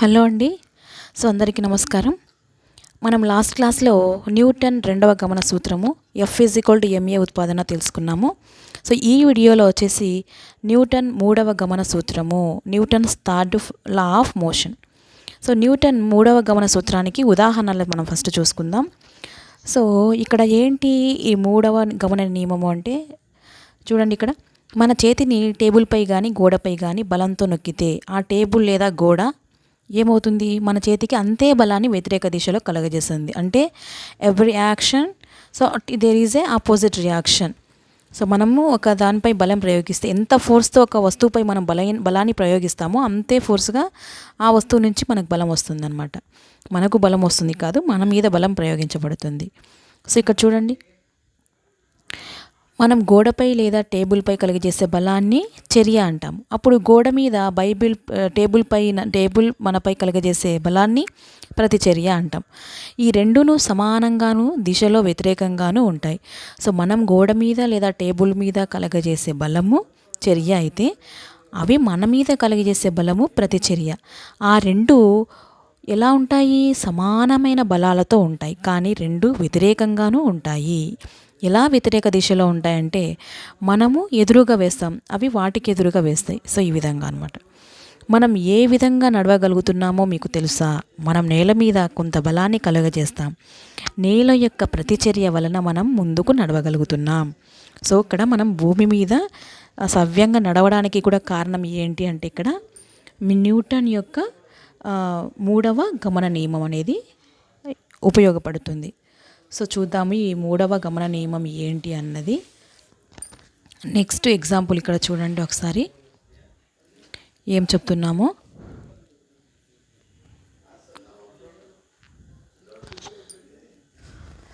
Hello అండి. So అందరికీ నమస్కారం. మనం లాస్ట్ క్లాస్లో న్యూటన్ రెండవ గమన సూత్రము ఎఫ్ ఈక్వల్ టు ఎంఏ ఉత్పాదన తెలుసుకున్నాము. సో ఈ వీడియోలో వచ్చేసి న్యూటన్ మూడవ గమన సూత్రము Newton's third law of motion. So Newton మూడవ గమన సూత్రానికి ఉదాహరణలు మనం ఫస్ట్ చూసుకుందాం. సో ఇక్కడ ఏంటి ఈ మూడవ గమన నియమము అంటే? చూడండి ఇక్కడ. మన చేతిని టేబుల్పై కానీ గోడపై కానీ బలంతో నొక్కితే ఆ టేబుల్ లేదా గోడ ఏమవుతుంది? మన చేతికి అంతే బలాన్ని వ్యతిరేక దిశలో కలగజేస్తుంది. అంటే every action so there is a opposite reaction so మనము ఒక దానిపై బలం ప్రయోగిస్తే ఎంత ఫోర్స్తో ఒక వస్తువుపై మనం బల బలాన్ని ప్రయోగిస్తామో అంతే ఫోర్స్గా ఆ వస్తువు నుంచి మనకు బలం వస్తుందన్నమాట. మనకు బలం వస్తుంది కాదు మన మీద బలం ప్రయోగించబడుతుంది. సో ఇక్కడ చూడండి. మనం గోడపై లేదా టేబుల్పై కలిగజేసే బలాన్ని చర్య అంటాం అప్పుడు గోడ మీద బైబిల్ టేబుల్ పైన టేబుల్ మనపై కలుగజేసే బలాన్ని ప్రతిచర్య అంటాం. ఈ రెండును సమానంగాను దిశలో వ్యతిరేకంగాను ఉంటాయి. సో మనం గోడ మీద లేదా టేబుల్ మీద కలగజేసే బలము చర్య అయితే అవి మన మీద కలగజేసే బలము ప్రతిచర్య. ఆ రెండు ఎలా ఉంటాయి? సమానమైన బలాలతో ఉంటాయి. కానీ రెండు వ్యతిరేకంగానూ ఉంటాయి. ఎలా వ్యతిరేక దిశలో ఉంటాయంటే మనము ఎదురుగా వేస్తాం అవి వాటికి ఎదురుగా వేస్తాయి. సో ఈ విధంగా అనమాట మనం ఏ విధంగా నడవగలుగుతున్నామో మీకు తెలుసా? మనం నేల మీద కొంత బలాన్ని కలుగజేస్తాం. నేల యొక్క ప్రతిచర్య వలన మనం ముందుకు నడవగలుగుతున్నాం. సో ఇక్కడ మనం భూమి మీద సవ్యంగా నడవడానికి కూడా కారణం ఏంటి అంటే ఇక్కడ న్యూటన్ యొక్క మూడవ గమన నియమం అనేది ఉపయోగపడుతుంది. సో చూద్దాము ఈ మూడవ గమన నియమం ఏంటి అన్నది. నెక్స్ట్ ఎగ్జాంపుల్ ఇక్కడ చూడండి ఒకసారి. ఏం చెప్తున్నామో?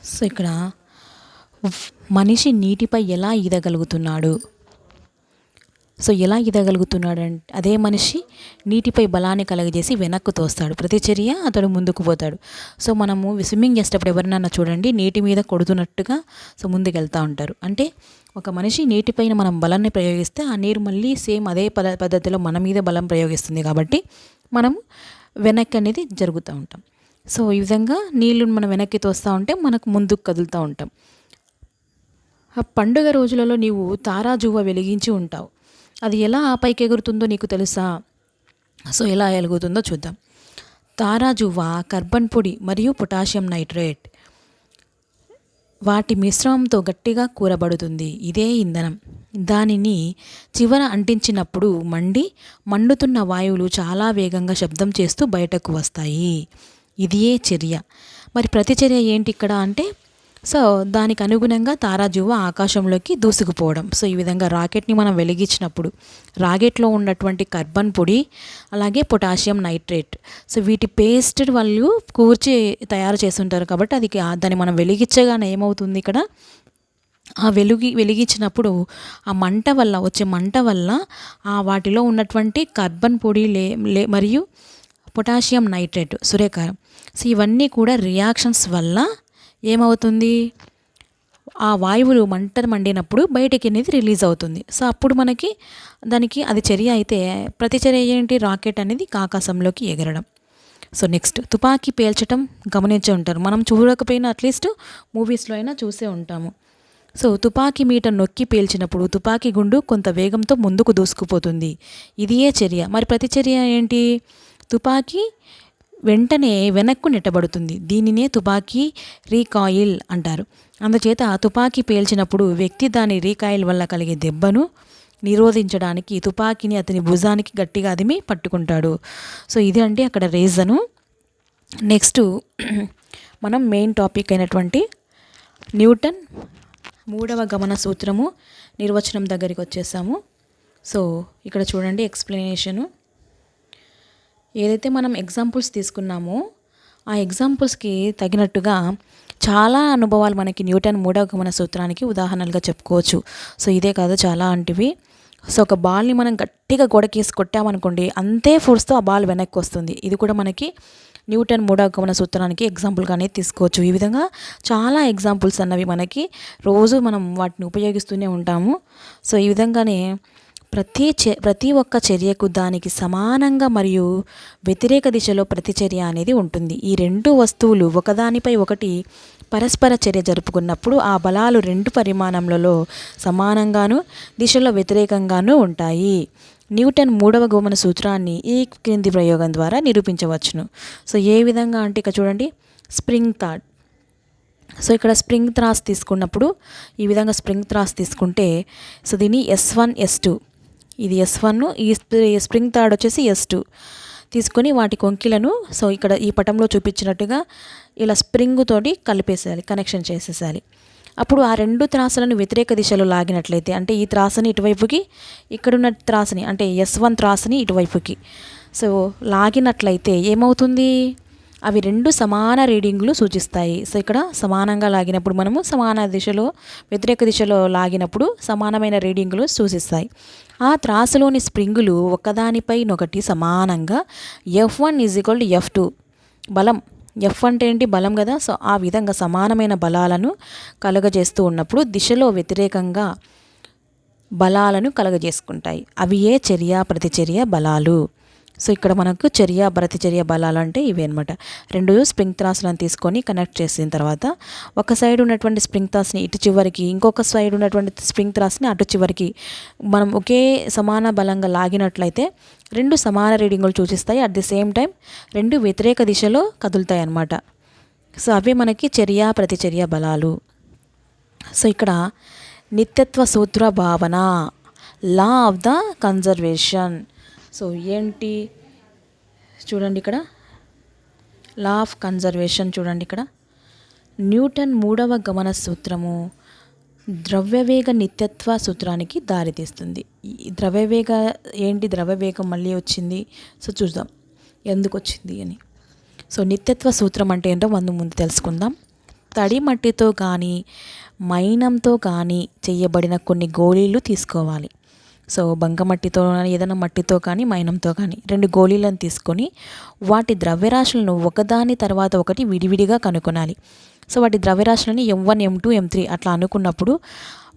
సో ఇక్కడ మనిషి నీటిపై ఎలా ఈదగలుగుతున్నాడు? సో ఎలా ఈదగలుగుతున్నాడంటే అదే మనిషి నీటిపై బలాన్ని కలగజేసి వెనక్కు తోస్తాడు. ప్రతిచర్య అతడు ముందుకు పోతాడు. సో మనము స్విమ్మింగ్ చేసేటప్పుడు ఎవరినన్నా చూడండి నీటి మీద కొడుతున్నట్టుగా సో ముందుకు వెళ్తూ ఉంటారు. అంటే ఒక మనిషి నీటిపైన మనం బలాన్ని ప్రయోగిస్తే ఆ నీరు మళ్ళీ సేమ్ అదే పద పద్ధతిలో మన మీద బలం ప్రయోగిస్తుంది కాబట్టి మనం వెనక్కి అనేది జరుగుతూ ఉంటాం. సో ఈ విధంగా నీళ్ళు మనం వెనక్కి తోస్తూ ఉంటే మనకు ముందుకు కదులుతూ ఉంటాం. ఆ పండుగ రోజులలో నీవు తారాజువ్వ వెలిగించి ఉంటావు. అది ఎలా పైకి ఎగురుతుందో నీకు తెలుసా? సో ఎలా ఎలుగుతుందో చూద్దాం. తారాజువ్వ కర్బన్ పొడి మరియు పొటాషియం నైట్రేట్. వాటి మిశ్రమంతో గట్టిగా కూరబడుతుంది. ఇదే ఇంధనం. దానిని చివర అంటించినప్పుడు మండి మండుతున్న వాయువులు చాలా వేగంగా శబ్దం చేస్తూ బయటకు వస్తాయి. ఇదియే చర్య. మరి ప్రతిచర్య ఏంటి ఇక్కడ అంటే సో దానికి అనుగుణంగా తారాజువ్వ ఆకాశంలోకి దూసుకుపోవడం. సో ఈ విధంగా రాకెట్ని మనం వెలిగించినప్పుడు రాకెట్లో ఉన్నటువంటి కర్బన్ పొడి అలాగే పొటాషియం నైట్రేట్ సో వీటి పేస్ట్ వాళ్ళు కూర్చి తయారు చేస్తుంటారు కాబట్టి అది దాన్ని మనం వెలిగించగానే ఏమవుతుంది ఇక్కడ? ఆ వెలుగి వెలిగించినప్పుడు ఆ మంట వల్ల వచ్చే మంట వల్ల ఆ వాటిలో ఉన్నటువంటి కార్బన్ పొడి లే మరియు పొటాషియం నైట్రేట్ సూర్యకారం. సో ఇవన్నీ కూడా రియాక్షన్స్ వల్ల ఏమవుతుంది? ఆ వాయువులు మంట మండినప్పుడు బయటికి అనేది రిలీజ్ అవుతుంది. సో అప్పుడు మనకి దానికి అది చర్య అయితే ప్రతిచర్య ఏంటి? రాకెట్ అనేది ఆకాశంలోకి ఎగరడం. సో నెక్స్ట్ తుపాకీ పేల్చడం గమనించే ఉంటారు. మనం చూడకపోయినా అట్లీస్ట్ మూవీస్లో అయినా చూసే ఉంటాము. సో తుపాకీ మీట నొక్కి పేల్చినప్పుడు తుపాకీ గుండు కొంత వేగంతో ముందుకు దూసుకుపోతుంది. ఇదియే చర్య. మరి ప్రతిచర్య ఏంటి? తుపాకీ వెంటనే వెనక్కు నెట్టబడుతుంది. దీనినే తుపాకీ రీకాయిల్ అంటారు. అందుచేత తుపాకీ పేల్చినప్పుడు వ్యక్తి దాని రీకాయిల్ వల్ల కలిగే దెబ్బను నిరోధించడానికి తుపాకీని అతని భుజానికి గట్టిగా అదిమి పట్టుకుంటాడు. సో ఇది అంటే అక్కడ రీజను. నెక్స్ట్ మనం మెయిన్ టాపిక్ అయినటువంటి న్యూటన్ మూడవ గమన సూత్రము నిర్వచనం దగ్గరికి వచ్చేసాము. సో ఇక్కడ చూడండి ఎక్స్ప్లెనేషను. ఏదైతే మనం ఎగ్జాంపుల్స్ తీసుకున్నామో ఆ ఎగ్జాంపుల్స్కి తగినట్టుగా చాలా అనుభవాలు మనకి న్యూటన్ మూడవ గమన సూత్రానికి ఉదాహరణలుగా చెప్పుకోవచ్చు. సో ఇదే కాదు చాలా అంటివి. సో ఒక బాల్ని మనం గట్టిగా గోడకేసి కొట్టామనుకోండి అంతే ఫోర్స్తో ఆ బాల్ వెనక్కి వస్తుంది. ఇది కూడా మనకి న్యూటన్ మూడవ గమన సూత్రానికి ఎగ్జాంపుల్గానే తీసుకోవచ్చు. ఈ విధంగా చాలా ఎగ్జాంపుల్స్ అన్నవి మనకి రోజు మనం వాటిని ఉపయోగిస్తూనే ఉంటాము. సో ఈ విధంగానే ప్రతి చ ప్రతి ఒక్క చర్యకు దానికి సమానంగా మరియు వ్యతిరేక దిశలో ప్రతిచర్య అనేది ఉంటుంది. ఈ రెండు వస్తువులు ఒకదానిపై ఒకటి పరస్పర చర్య జరుపుకున్నప్పుడు ఆ బలాలు రెండు పరిమాణంలో సమానంగాను దిశలో వ్యతిరేకంగాను ఉంటాయి. న్యూటన్ మూడవ గోమన సూత్రాన్ని ఈ క్రింది ప్రయోగం ద్వారా నిరూపించవచ్చును. సో ఏ విధంగా అంటే ఇక చూడండి. స్ప్రింగ్ థాట్. సో ఇక్కడ స్ప్రింగ్ త్రాస్ తీసుకున్నప్పుడు ఈ విధంగా స్ప్రింగ్ త్రాస్ తీసుకుంటే సో దీన్ని ఎస్ వన్ ఎస్ టూ ఇది ఎస్ వన్ ఈ స్ప్రింగ్ థర్డ్ వచ్చేసి ఎస్ టూ తీసుకొని వాటి కొంకిలను సో ఇక్కడ ఈ పటంలో చూపించినట్టుగా ఇలా స్ప్రింగ్ తోటి కలిపేసేయాలి కనెక్షన్ చేసేసాలి అప్పుడు ఆ రెండు త్రాసులను వ్యతిరేక దిశలో లాగినట్లయితే అంటే ఈ త్రాసుని ఇటువైపుకి ఇక్కడున్న త్రాసుని అంటే ఎస్ వన్ త్రాసుని ఇటువైపుకి. సో లాగినట్లయితే ఏమవుతుంది? అవి రెండు సమాన రీడింగ్లు సూచిస్తాయి. సో ఇక్కడ సమానంగా లాగినప్పుడు మనము సమాన దిశలో వ్యతిరేక దిశలో లాగినప్పుడు సమానమైన రీడింగులు సూచిస్తాయి. ఆ త్రాసులోని స్ప్రింగులు ఒకదానిపైనొకటి సమానంగా F one is equal to F two. బలం. ఎఫ్ అంటే ఏంటి? బలం కదా. సో ఆ విధంగా సమానమైన బలాలను కలుగజేస్తూ ఉన్నప్పుడు దిశలో వ్యతిరేకంగా బలాలను కలుగజేసుకుంటాయి. అవి ఏ చర్య? ప్రతిచర్య బలాలు. సో ఇక్కడ మనకు చర్య ప్రతిచర్య బలాలు అంటే ఇవి అనమాట రెండు స్ప్రింగ్ త్రాసులను తీసుకొని కనెక్ట్ చేసిన తర్వాత ఒక సైడ్ ఉన్నటువంటి స్ప్రింగ్ త్రాస్ని ఇటు చివరికి ఇంకొక సైడ్ ఉన్నటువంటి స్ప్రింగ్ త్రాస్ని అటు చివరికి మనం ఒకే సమాన బలంగా లాగినట్లయితే రెండు సమాన రీడింగులు సూచిస్తాయి. అట్ ది సేమ్ టైం రెండు వ్యతిరేక దిశలో కదులుతాయి అన్నమాట. సో అవే మనకి చర్య ప్రతిచర్య బలాలు. సో ఇక్కడ నిత్యత్వ సూత్ర భావన law of the conservation so ఏంటి? చూడండి ఇక్కడ. లా ఆఫ్ కన్జర్వేషన్ చూడండి ఇక్కడ. న్యూటన్ మూడవ గమన సూత్రము ద్రవ్యవేగ నిత్యత్వ సూత్రానికి దారితీస్తుంది ఈ ద్రవ్యవేగ ఏంటి ద్రవ్యవేగం మళ్ళీ వచ్చింది? సో చూద్దాం. ఎందుకు వచ్చింది అని. సో నిత్యత్వ సూత్రం అంటే ఏంటో ముందు ముందు తెలుసుకుందాం. తడి మట్టితో కానీ మైనంతో కానీ చేయబడిన కొన్ని గోళీలు తీసుకోవాలి. సో బంకమట్టితో కానీ ఏదైనా మట్టితో కానీ మైనంతో కానీ రెండు గోళీలను తీసుకొని వాటి ద్రవ్యరాశులను ఒకదాని తర్వాత ఒకటి విడివిడిగా కనుగొనాలి. సో వాటి ద్రవ్యరాశులని M one M two M three అట్లా అనుకున్నప్పుడు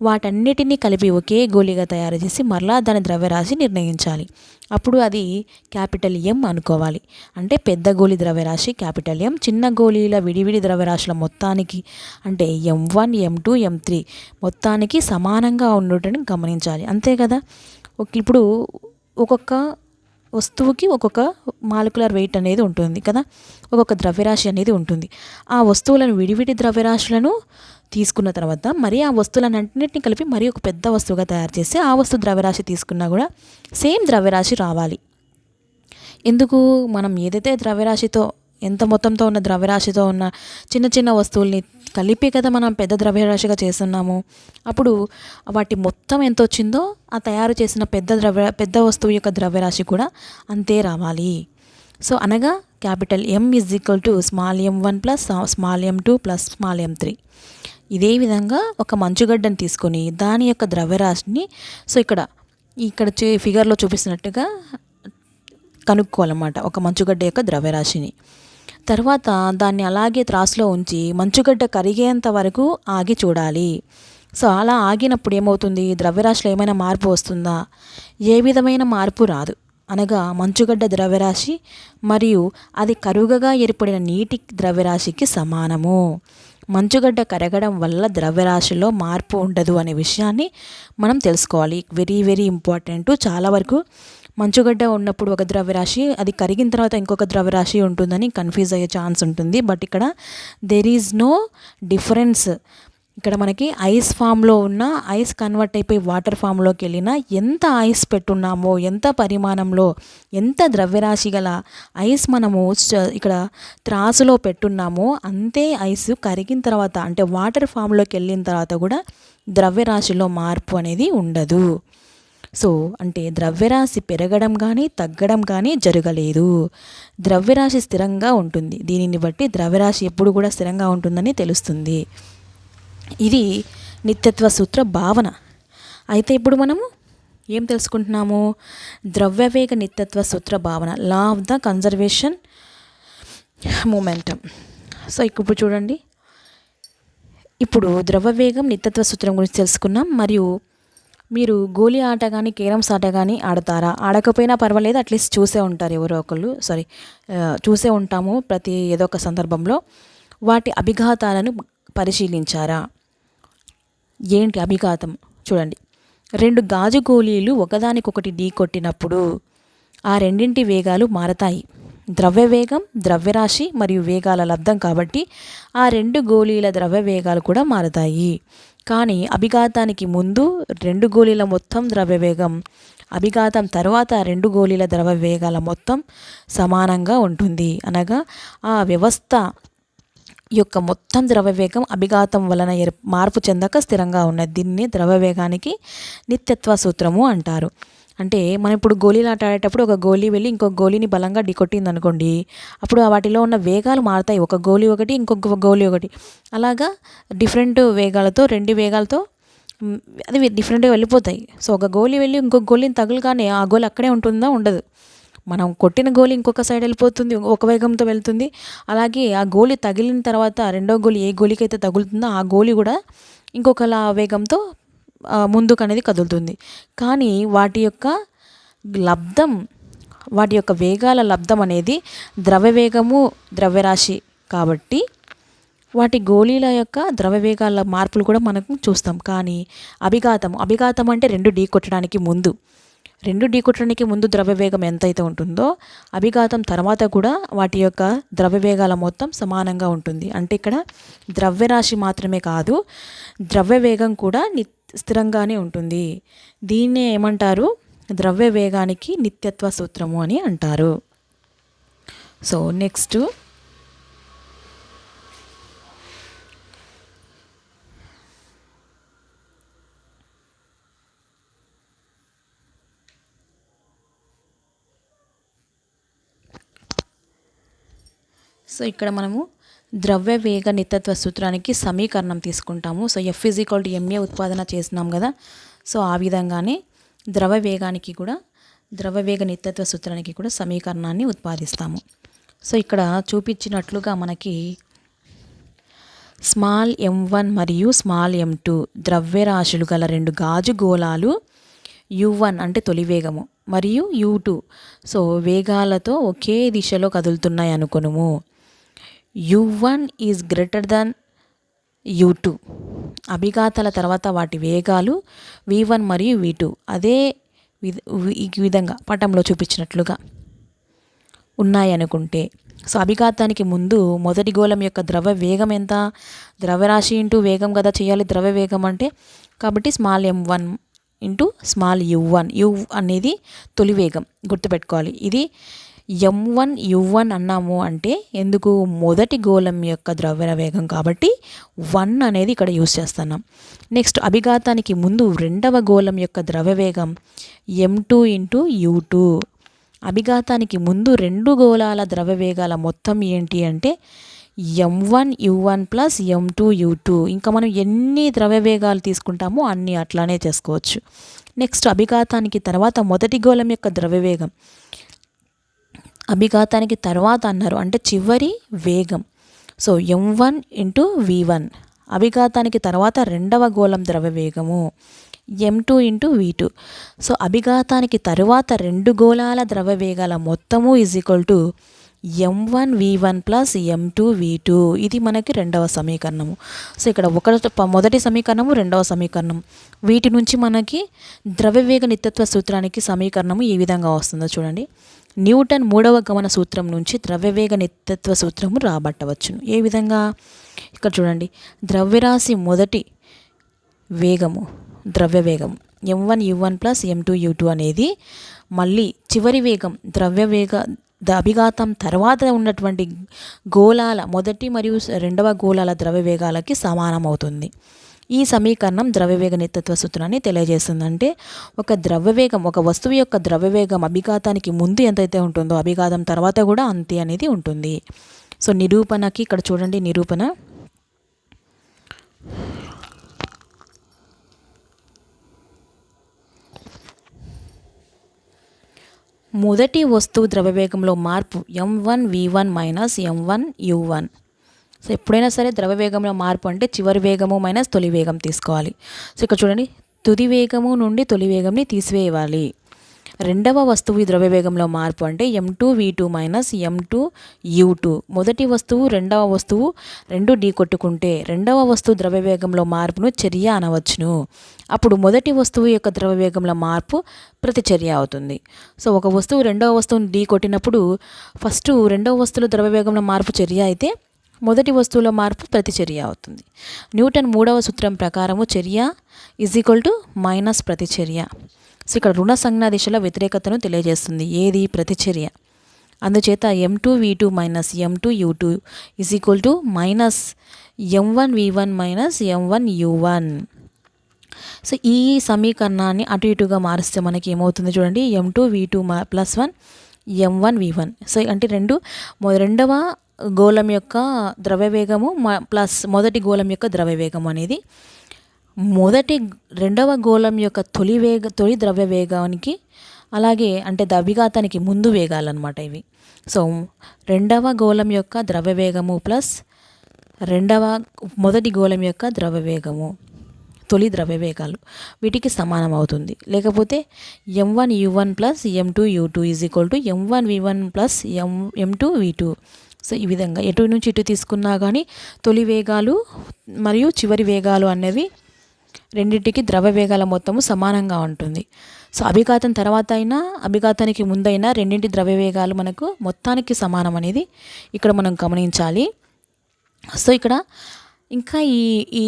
వాటన్నిటినీ కలిపి ఒకే గోళీగా తయారు చేసి మరలా దాని ద్రవ్యరాశి నిర్ణయించాలి. అప్పుడు అది క్యాపిటల్ ఎం అనుకోవాలి. అంటే పెద్ద గోళీ ద్రవ్యరాశి క్యాపిటల్ ఎం చిన్న గోళీల విడివిడి ద్రవ్యరాశుల మొత్తానికి అంటే M one M two M three మొత్తానికి సమానంగా ఉండటం గమనించాలి. అంతే కదా? ఒక- ఇప్పుడు ఒక్కొక్క వస్తువుకి ఒక్కొక్క మాలిక్యులర్ వెయిట్ అనేది ఉంటుంది కదా? ఒక్కొక్క ద్రవ్యరాశి అనేది ఉంటుంది. ఆ వస్తువులను విడివిడి ద్రవ్యరాశులను తీసుకున్న తర్వాత మరి ఆ వస్తువులన్నింటినీ కలిపి మరి ఒక పెద్ద వస్తువుగా తయారు చేసి ఆ వస్తువు ద్రవ్యరాశి తీసుకున్నా కూడా సేమ్ ద్రవ్యరాశి రావాలి. ఎందుకు? మనం ఏదైతే ద్రవ్యరాశితో ఎంత మొత్తంతో ఉన్న ద్రవ్యరాశితో ఉన్న చిన్న చిన్న వస్తువుల్ని కలిపి కదా మనం పెద్ద ద్రవ్యరాశిగా చేస్తున్నాము. అప్పుడు వాటి మొత్తం ఎంత వచ్చిందో ఆ తయారు చేసిన పెద్ద ద్రవ్య పెద్ద వస్తువు యొక్క ద్రవ్యరాశి కూడా అంతే రావాలి. సో అనగా capital M is equal to small M one plus small M two plus small M three ఇదే విధంగా ఒక మంచుగడ్డను తీసుకొని దాని యొక్క ద్రవ్యరాశిని సో ఇక్కడ ఇక్కడ ఫిగర్లో చూపిస్తున్నట్టుగా కనుక్కోవాలన్నమాట ఒక మంచుగడ్డ యొక్క ద్రవ్యరాశిని. తర్వాత దాన్ని అలాగే త్రాసులో ఉంచి మంచుగడ్డ కరిగేంత వరకు ఆగి చూడాలి. సో అలా ఆగినప్పుడు ఏమవుతుంది? ద్రవ్యరాశిలో ఏమైనా మార్పు వస్తుందా? ఏ విధమైన మార్పు రాదు. అనగా మంచుగడ్డ ద్రవ్యరాశి మరియు అది కరుగగా ఏర్పడిన నీటి ద్రవ్యరాశికి సమానము. మంచుగడ్డ కరగడం వల్ల ద్రవ్యరాశిలో మార్పు ఉండదు అనే విషయాన్ని మనం తెలుసుకోవాలి. వెరీ వెరీ ఇంపార్టెంట్ చాలా వరకు మంచుగడ్డ ఉన్నప్పుడు ఒక ద్రవ్యరాశి అది కరిగిన తర్వాత ఇంకొక ద్రవ్యరాశి ఉంటుందని కన్ఫ్యూజ్ అయ్యే ఛాన్స్ ఉంటుంది. బట్ ఇక్కడ దెర్ ఈజ్ నో డిఫరెన్స్ ఇక్కడ మనకి ఐస్ ఫామ్లో ఉన్న ఐస్ కన్వర్ట్ అయిపోయి వాటర్ ఫామ్లోకి వెళ్ళినా ఎంత ఐస్ పెట్టున్నామో ఎంత పరిమాణంలో ఎంత ద్రవ్యరాశి గల ఐస్ మనము ఇక్కడ త్రాసులో పెట్టున్నామో అంతే ఐస్ కరిగిన తర్వాత అంటే వాటర్ ఫామ్లోకి వెళ్ళిన తర్వాత కూడా ద్రవ్యరాశిలో మార్పు అనేది ఉండదు. సో అంటే ద్రవ్యరాశి పెరగడం కానీ తగ్గడం కానీ జరగలేదు. ద్రవ్యరాశి స్థిరంగా ఉంటుంది. దీనిని బట్టి ద్రవ్యరాశి ఎప్పుడు కూడా స్థిరంగా ఉంటుందని తెలుస్తుంది. ఇది నిత్యత్వ సూత్ర భావన. అయితే ఇప్పుడు మనము ఏం తెలుసుకుంటున్నాము? ద్రవ్యవేగ నిత్యత్వ సూత్ర భావన law of the conservation momentum so ఇప్పుడు చూడండి. ఇప్పుడు ద్రవ్యవేగం నిత్యత్వ సూత్రం గురించి తెలుసుకున్నాం. మరియు మీరు గోలీ ఆట కానీ కేరమ్స్ ఆట కానీ ఆడతారా? ఆడకపోయినా పర్వాలేదు అట్లీస్ట్ చూసే ఉంటారు ఎవరో ఒకళ్ళు. సారీ చూసే ఉంటాము ప్రతి ఏదో ఒక సందర్భంలో. వాటి అభిఘాతాలను పరిశీలించారా? ఏంటి అభిఘాతం చూడండి. రెండు గాజు గోళీలు ఒకదానికొకటి ఢీ కొట్టినప్పుడు ఆ రెండింటి వేగాలు మారతాయి. ద్రవ్య వేగం ద్రవ్యరాశి మరియు వేగాల లబ్ధం కాబట్టి ఆ రెండు గోళీల ద్రవ్య వేగాలు కూడా మారతాయి. కానీ అభిఘాతానికి ముందు రెండు గోళీల మొత్తం ద్రవ్య వేగం అభిఘాతం తర్వాత రెండు గోళీల ద్రవ్య వేగాల మొత్తం సమానంగా ఉంటుంది. అనగా ఆ వ్యవస్థ యొక్క మొత్తం ద్రవ్యవేగం అభిఘాతం వలన ఏర్ మార్పు చెందక స్థిరంగా ఉన్నది దీన్ని ద్రవ్యవేగానికి నిత్యత్వ సూత్రము అంటారు. అంటే మనం ఇప్పుడు గోళీలు ఆట ఆడేటప్పుడు ఒక గోళీ వెళ్ళి ఇంకొక గోళీని బలంగా ఢీకొట్టింది అనుకోండి అప్పుడు వాటిలో ఉన్న వేగాలు మారుతాయి. ఒక గోళీ ఒకటి ఇంకొక గోళీ ఒకటి. అలాగా డిఫరెంట్ వేగాలతో రెండు వేగాలతో అది డిఫరెంట్గా వెళ్ళిపోతాయి. సో ఒక గోళీ వెళ్ళి ఇంకొక గోళీని తగులుగానే ఆ గోళీ అక్కడే ఉంటుందా? ఉండదు. మనం కొట్టిన గోళీ ఇంకొక సైడ్ వెళ్ళిపోతుంది ఒక వేగంతో వెళ్తుంది. అలాగే ఆ గోలి తగిలిన తర్వాత రెండో గోళీ ఏ గోళీకి అయితే తగులుతుందో ఆ గోలి కూడా ఇంకొకలా వేగంతో ముందుకు అనేది కదులుతుంది. కానీ వాటి యొక్క లబ్ధం వాటి యొక్క వేగాల లబ్ధం అనేది ద్రవ్యవేగము ద్రవ్యరాశి కాబట్టి వాటి గోళీల యొక్క ద్రవ్యవేగాల మార్పులు కూడా మనకు చూస్తాం. కానీ అభిఘాతం అభిఘాతం అంటే రెండు ఢీ కొట్టడానికి ముందు. రెండు ఢీ ముందు ద్రవ్యవేగం ఎంతైతే ఉంటుందో అభిఘాతం తర్వాత కూడా వాటి యొక్క ద్రవ్యవేగాల మొత్తం సమానంగా ఉంటుంది. అంటే ఇక్కడ ద్రవ్యరాశి మాత్రమే కాదు ద్రవ్యవేగం కూడా ని స్థిరంగానే ఉంటుంది. దీన్నే ఏమంటారు? ద్రవ్య వేగానికి నిత్యత్వ సూత్రము అని అంటారు. సో నెక్స్ట్ సో ఇక్కడ మనము ద్రవ్య వేగ నిత్యత్వ సూత్రానికి సమీకరణం తీసుకుంటాము. So F is equal to M A ఉత్పాదన చేసినాం కదా. సో ఆ విధంగానే ద్రవ వేగానికి కూడా ద్రవ వేగ నిత్యత్వ సూత్రానికి కూడా సమీకరణాన్ని ఉత్పాదిస్తాము. సో ఇక్కడ చూపించినట్లుగా మనకి స్మాల్ ఎం వన్ మరియు స్మాల్ ఎం టూ ద్రవ్యరాశులు గల రెండు గాజు గోళాలు యు వన్ అంటే తొలి వేగము మరియు యు టూ సో వేగాలతో ఒకే దిశలో కదులుతున్నాయి అనుకొనుము U one is greater than U two. అభిఘాతాల తర్వాత వాటి వేగాలు వి వన్ మరియు వి టూ. అదే విధ ఈ విధంగా పటంలో చూపించినట్లుగా ఉన్నాయి అనుకుంటే. సో అభిఘాతానికి ముందు మొదటి గోళం యొక్క ద్రవ వేగం ఎంత? ద్రవ్యరాశి ఇంటూ వేగం కదా చేయాలి ద్రవ్య వేగం అంటే? కాబట్టి small M one into small U one. U అనేది తొలి వేగం గుర్తుపెట్టుకోవాలి. ఇది ఎం వన్ యు వన్ అన్నాము అంటే ఎందుకు? మొదటి గోళం యొక్క ద్రవ్య వేగం కాబట్టి వన్ అనేది ఇక్కడ యూస్ చేస్తున్నాం. నెక్స్ట్ అభిఘాతానికి ముందు రెండవ గోళం యొక్క ద్రవ్య వేగం M two into U two అభిఘాతానికి ముందు రెండు గోళాల ద్రవ్య వేగాల మొత్తం ఏంటి అంటే M one U one plus M two U two ఇంకా మనం ఎన్ని ద్రవ్య వేగాలు తీసుకుంటామో అన్ని అట్లానే చేసుకోవచ్చు. నెక్స్ట్ అభిఘాతానికి తర్వాత మొదటి గోళం యొక్క ద్రవ్యవేగం అభిఘాతానికి తర్వాత అన్నారు. అంటే చివరి వేగం. So M one into V one అభిఘాతానికి తర్వాత రెండవ గోళం ద్రవ్య వేగము. M two into V two so అభిఘాతానికి తరువాత రెండు గోళాల ద్రవ్య వేగాల మొత్తము is equal to M one V one plus M two V two ఇది మనకి రెండవ సమీకరణము. సో ఇక్కడ ఒక మొదటి సమీకరణము రెండవ సమీకరణం వీటి నుంచి మనకి ద్రవ్యవేగ నిత్యత్వ సూత్రానికి సమీకరణము ఈ విధంగా వస్తుందో చూడండి. న్యూటన్ మూడవ గమన సూత్రం నుంచి ద్రవ్యవేగ నిత్యత్వ సూత్రము రాబట్టవచ్చును. ఏ విధంగా? ఇక్కడ చూడండి. ద్రవ్యరాశి మొదటి వేగము ద్రవ్య వేగం M one U one plus M two U two అనేది మళ్ళీ చివరి వేగం ద్రవ్య వేగ అభిఘాతం తర్వాత ఉన్నటువంటి గోళాల మొదటి మరియు రెండవ గోళాల ద్రవ్య వేగాలకి సమానం అవుతుంది ఈ సమీకరణం ద్రవ్యవేగ నిత్యత్వ సూత్రాన్ని తెలియజేస్తుంది అంటే ఒక ద్రవ్యవేగం ఒక వస్తువు యొక్క ద్రవ్యవేగం అభిఘాతానికి ముందు ఎంతైతే ఉంటుందో అభిఘాతం తర్వాత కూడా అంతే అనేది ఉంటుంది. సో నిరూపణకి ఇక్కడ చూడండి నిరూపణ. మొదటి వస్తువు ద్రవ్యవేగంలో మార్పు M one V one minus M one U one so ఎప్పుడైనా సరే ద్రవ వేగంలో మార్పు అంటే చివరి వేగము మైనస్ తొలి వేగం తీసుకోవాలి. సో ఇక్కడ చూడండి తుది వేగము నుండి తొలి వేగంని తీసివేయాలి రెండవ వస్తువు ద్రవ్య వేగంలో మార్పు అంటే M two V two minus M two U two మొదటి వస్తువు రెండవ వస్తువు రెండు ఢీ కొట్టుకుంటే రెండవ వస్తువు ద్రవ్య వేగంలో మార్పును చర్య అనవచ్చును. అప్పుడు మొదటి వస్తువు యొక్క ద్రవ్య వేగంలో మార్పు ప్రతిచర్య అవుతుంది. సో ఒక వస్తువు రెండవ వస్తువుని ఢీ కొట్టినప్పుడు ఫస్ట్ రెండవ వస్తువులో ద్రవ వేగంలో మార్పు చర్య అయితే మొదటి వస్తువులో మార్పు ప్రతిచర్య అవుతుంది. న్యూటన్ మూడవ సూత్రం ప్రకారము చర్య ఈజ్ ఈక్వల్ టు మైనస్ ప్రతిచర్య. సో ఇక్కడ రుణ సంజ్ఞా దిశలో వ్యతిరేకతను తెలియజేస్తుంది. ఏది? ప్రతిచర్య. అందుచేత M two V two minus M two U two is equal to minus M one V one minus M one U one so ఈ సమీకరణాన్ని అటు ఇటుగా మారిస్తే మనకి ఏమవుతుంది చూడండి? M two V two plus one M one V one so అంటే రెండు రెండవ గోళం యొక్క ద్రవ్యవేగము మ- ప్లస్ మొదటి గోళం యొక్క ద్రవ్యవేగం అనేది. మొదటి రెండవ గోళం యొక్క తొలి వేగ తొలి ద్రవ్య వేగానికి అలాగే అంటే దవిఘాతానికి ముందు వేగాలన్నమాట ఇవి. సో రెండవ గోళం యొక్క ద్రవ్య వేగము ప్లస్ రెండవ మొదటి గోళం యొక్క ద్రవ్య వేగము తొలి ద్రవ్య వేగాలు వీటికి సమానం అవుతుంది. లేకపోతే M one U one plus M two U two is equal to M one V one plus M M two V two so ఈ విధంగా ఎటు నుంచి ఇటు తీసుకున్నా కానీ తొలి వేగాలు మరియు చివరి వేగాలు అనేవి రెండింటికి ద్రవ వేగాల మొత్తము సమానంగా ఉంటుంది. సో అభిఘాతం తర్వాత అయినా అభిఘాతానికి ముందైనా రెండింటి ద్రవ్య వేగాలు మనకు మొత్తానికి సమానం అనేది ఇక్కడ మనం గమనించాలి. సో ఇక్కడ ఇంకా ఈ ఈ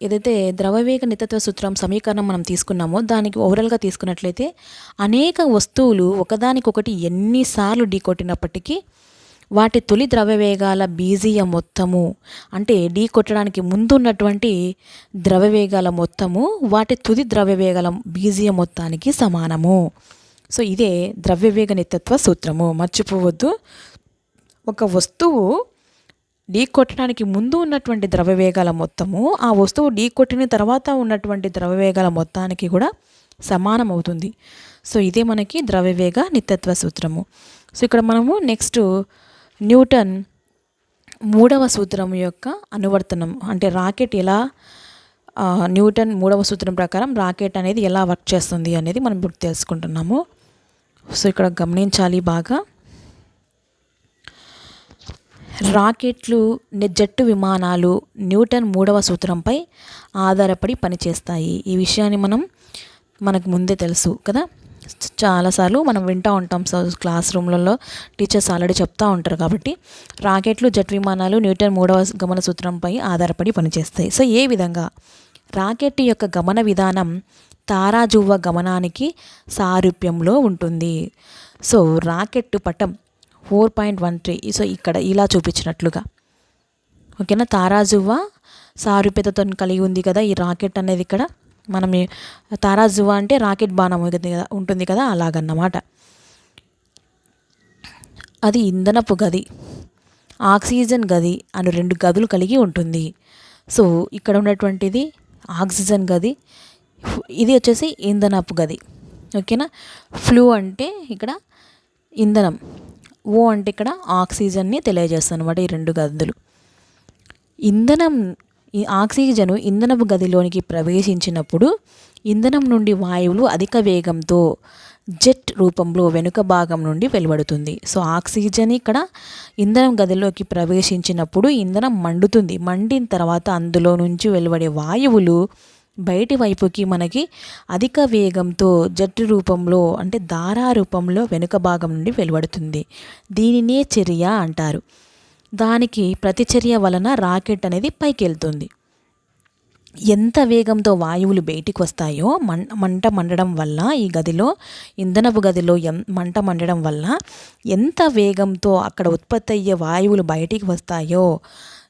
ఏదైతే ద్రవవేగ నితత్వ సూత్రం సమీకరణం మనం తీసుకున్నామో దానికి ఓవరాల్గా తీసుకున్నట్లయితే అనేక వస్తువులు ఒకదానికొకటి ఎన్నిసార్లు ఢీకొట్టినప్పటికీ వాటి తొలి ద్రవ్యవేగాల బీజీయ మొత్తము. అంటే ఢీ కొట్టడానికి ముందు ఉన్నటువంటి ద్రవ్యవేగాల మొత్తము వాటి తుది ద్రవ్యవేగాల బీజీయ మొత్తానికి సమానము. సో ఇదే ద్రవ్యవేగ నిత్యత్వ సూత్రము. మర్చిపోవద్దు. ఒక వస్తువు ఢీ కొట్టడానికి ముందు ఉన్నటువంటి ద్రవ్యవేగాల మొత్తము ఆ వస్తువు ఢీ కొట్టిన తర్వాత ఉన్నటువంటి ద్రవ్యవేగాల మొత్తానికి కూడా సమానం అవుతుంది సో ఇదే మనకి ద్రవ్యవేగ నిత్యత్వ సూత్రము. సో ఇక్కడ మనము నెక్స్ట్ న్యూటన్ మూడవ సూత్రం యొక్క అనువర్తనం అంటే రాకెట్ ఎలా న్యూటన్ మూడవ సూత్రం ప్రకారం రాకెట్ అనేది ఎలా వర్క్ చేస్తుంది అనేది మనం ఇప్పుడు తెలుసుకుంటున్నాము. సో ఇక్కడ గమనించాలి బాగా. రాకెట్లు జట్టు విమానాలు న్యూటన్ మూడవ సూత్రంపై ఆధారపడి పనిచేస్తాయి. ఈ విషయాన్ని మనం మనకు ముందే తెలుసు కదా. చాలాసార్లు మనం వింటూ ఉంటాం సో క్లాస్ రూమ్లలో. టీచర్స్ ఆల్రెడీ చెప్తూ ఉంటారు కాబట్టి. రాకెట్లు జెట్ విమానాలు న్యూటన్ మూడవ గమన సూత్రంపై ఆధారపడి పనిచేస్తాయి. సో ఏ విధంగా? రాకెట్ యొక్క గమన విధానం తారాజువ్వ గమనానికి సారూప్యంలో ఉంటుంది. సో రాకెట్ పటం four point one three. So ఇక్కడ ఇలా చూపించినట్లుగా. ఓకేనా? తారాజువ్వ సారూప్యతతో కలిగి ఉంది కదా ఈ రాకెట్ అనేది ఇక్కడ. మనం తారాజువా అంటే రాకెట్ బాణం ఉంటుంది కదా ఉంటుంది కదా అలాగన్నమాట. అది ఇంధనపు గది ఆక్సిజన్ గది అని రెండు గదులు కలిగి ఉంటుంది. సో ఇక్కడ ఉన్నటువంటిది ఆక్సిజన్ గది ఇది వచ్చేసి ఇంధనపు గది. ఓకేనా? ఫ్లూ అంటే ఇక్కడ ఇంధనం ఓ అంటే ఇక్కడ ఆక్సిజన్ని తెలియజేస్తుంది అనమాట ఈ రెండు గదులు. ఇంధనం ఈ ఆక్సిజను ఇంధనపు గదిలోనికి ప్రవేశించినప్పుడు ఇంధనం నుండి వాయువులు అధిక వేగంతో జెట్ రూపంలో వెనుక భాగం నుండి వెలువడుతుంది. సో ఆక్సిజన్ ఇక్కడ ఇంధనం గదిలోకి ప్రవేశించినప్పుడు ఇంధనం మండుతుంది. మండిన తర్వాత అందులో నుంచి వెలువడే వాయువులు బయటి వైపుకి మనకి అధిక వేగంతో జట్టు రూపంలో అంటే దారా రూపంలో వెనుక భాగం నుండి వెలువడుతుంది. దీనినే చర్య అంటారు. దానికి ప్రతిచర్య వలన రాకెట్ అనేది పైకి వెళ్తుంది ఎంత వేగంతో వాయువులు బయటికి వస్తాయో మం మంట మండడం వల్ల ఈ గదిలో ఇంధనపు గదిలో ఎం మంట మండడం వల్ల ఎంత వేగంతో అక్కడ ఉత్పత్తి అయ్యే వాయువులు బయటికి వస్తాయో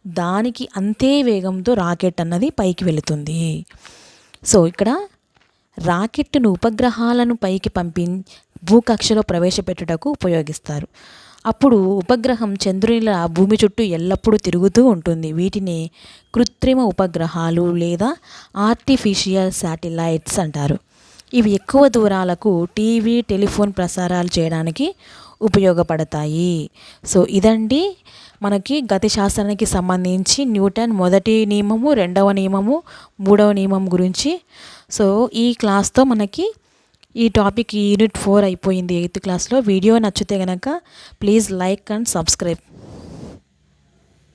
దానికి అంతే వేగంతో రాకెట్ అన్నది పైకి వెళుతుంది. సో ఇక్కడ రాకెట్ను ఉపగ్రహాలను పైకి పంపి భూకక్షలో ప్రవేశపెట్టుటకు ఉపయోగిస్తారు. అప్పుడు ఉపగ్రహం చంద్రునిల భూమి చుట్టూ ఎల్లప్పుడూ తిరుగుతూ ఉంటుంది. వీటిని కృత్రిమ ఉపగ్రహాలు లేదా ఆర్టిఫిషియల్ శాటిలైట్స్ అంటారు. ఇవి ఎక్కువ దూరాలకు టీవీ టెలిఫోన్ ప్రసారాలు చేయడానికి ఉపయోగపడతాయి. సో ఇదండి మనకి గతి శాస్త్రానికి సంబంధించి న్యూటన్ మొదటి నియమము రెండవ నియమము మూడవ నియమం గురించి. సో ఈ క్లాస్తో మనకి ఈ టాపిక్ యూనిట్ ఫోర్ అయిపోయింది ఎయిత్ క్లాస్లో. వీడియో నచ్చితే కనుక ప్లీజ్ లైక్ అండ్ సబ్స్క్రైబ్.